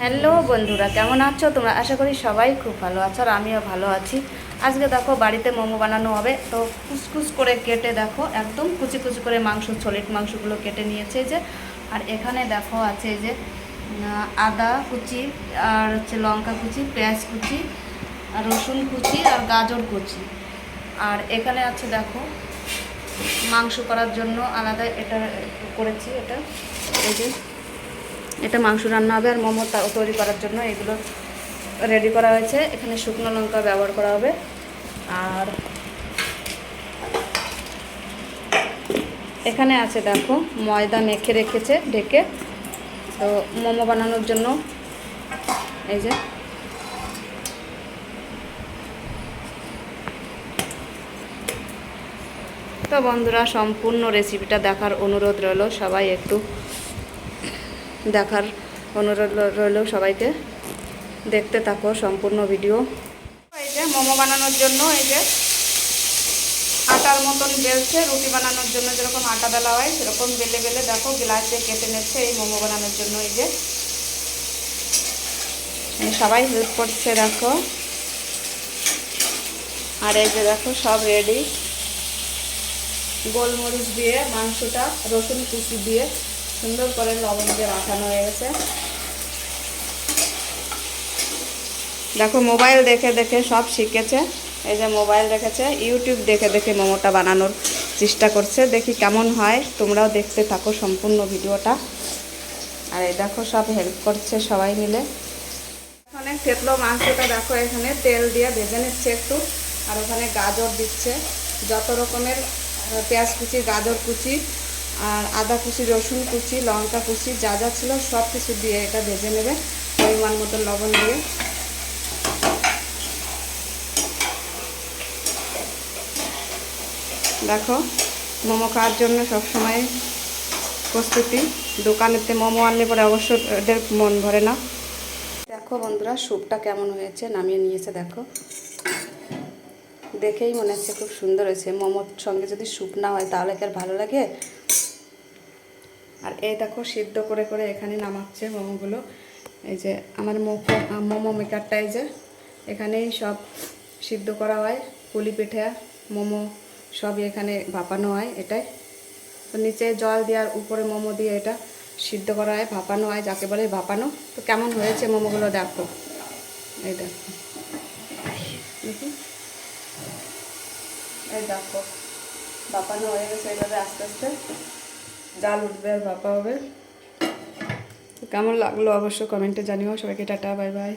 Hello বন্ধুরা, কেমন আছো? তোমরা আশা করি সবাই খুব ভালো আছো আর আমিও ভালো আছি। আজকে দেখো, বাড়িতে মোমো বানানো হবে। তো কুচকুচ করে কেটে দেখো, একদম কুচি কুচি করে মাংস সলিড মাংসগুলো কেটে নিয়েছে যে। আর এখানে দেখো আছে যে আদা কুচি আর হচ্ছে লঙ্কা কুচি, পেঁয়াজ কুচি, আর রসুন কুচি আর গাজর কুচি। আর এখানে আছে দেখো, মাংস করার জন্য আলাদা এটা করেছি এটা, এই যে। এটা মাংস রান্না হবে আর মোমো তৈরি করার জন্য এগুলো রেডি করা হয়েছে। এখানে শুকনো লঙ্কা ব্যবহার করা হবে। আর এখানে আছে দেখো, ময়দা মেখে রেখেছে ঢেকে তো মোমো বানানোর জন্য এই যে। তো বন্ধুরা, সম্পূর্ণ রেসিপিটা দেখার অনুরোধ রইল। সবাই একটু দেখার অনুরোধ রইল সবাইকে। দেখতে থাকো সম্পূর্ণ ভিডিও। এই যে মোমো বানানোর জন্য এই যে আটার মতন বেলছে, রুটি বানানোর জন্য যেরকম আটা বেলা হয় সেরকম বেলে বেলে দেখো গ্লাসে কেটে নিচ্ছে এই মোমো বানানোর জন্য এই যে। সবাই হেল্প করছে, দেখো। আর এই যে দেখো সব রেডি গোলমরিচ দিয়ে মাংসটা, রসুন কুচি দিয়ে সুন্দর করে লবণ দিয়ে মাখানো হয়ে গেছে। দেখো, মোবাইল দেখে দেখে সব শিখেছে। এই যে মোবাইল দেখেছে, ইউটিউব দেখে দেখে মোমোটা বানানোর চেষ্টা করছে। দেখি কেমন হয়, তোমরাও দেখতে থাকো সম্পূর্ণ ভিডিওটা। আর এই দেখো, সব হেল্প করছে সবাই মিলে। এখানে থেতলো মাংসটা দেখো, এখানে তেল দিয়ে ভেজে নিচ্ছে একটু। আর ওখানে গাজর দিচ্ছে। যত রকমের পেঁয়াজ কুচি, গাজর কুচি আর আদা কুচি, রসুন কুচি, লঙ্কা কুচি, যা যা ছিল সব কিছু দিয়ে এটা ভেজে নেবে পরিমাণ মতো লবণ দিয়ে। দেখো, মোমো খাওয়ার জন্য সবসময় প্রস্তুতি। দোকানেতে মোমো আনলে পরে অবশ্য এদের মন ভরে না। দেখো বন্ধুরা, স্যুপটা কেমন হয়েছে নামিয়ে নিয়েছে, দেখো। দেখেই মনে হচ্ছে খুব সুন্দর হয়েছে। মোমোর সঙ্গে যদি স্যুপ না হয় তাহলে কি আর ভালো লাগে? আর এই দেখো সিদ্ধ করে করে এখানে নামাচ্ছে মোমোগুলো। এই যে আমার মোমো মোমো মেকারটা এই যে, এখানেই সব সিদ্ধ করা হয়। পুলি পিঠা, মোমো সবই এখানে ভাপানো হয় এটাই। তো নিচে জল দেওয়ার উপরে মোমো দিয়ে এটা সিদ্ধ করা হয়, ভাপানো হয়, যাকে বলে ভাপানো। তো কেমন হয়েছে মোমোগুলো দেখো। এই দেখো। দেখি। এই দেখো, ভাপানো হয়ে গেছে এইভাবে আস্তে আস্তে। জাল উঠবে আর ভাপা হবে। কেমন লাগল অবশ্য কমেন্টে জানিও। সবাইকে টাটা বাই বাই।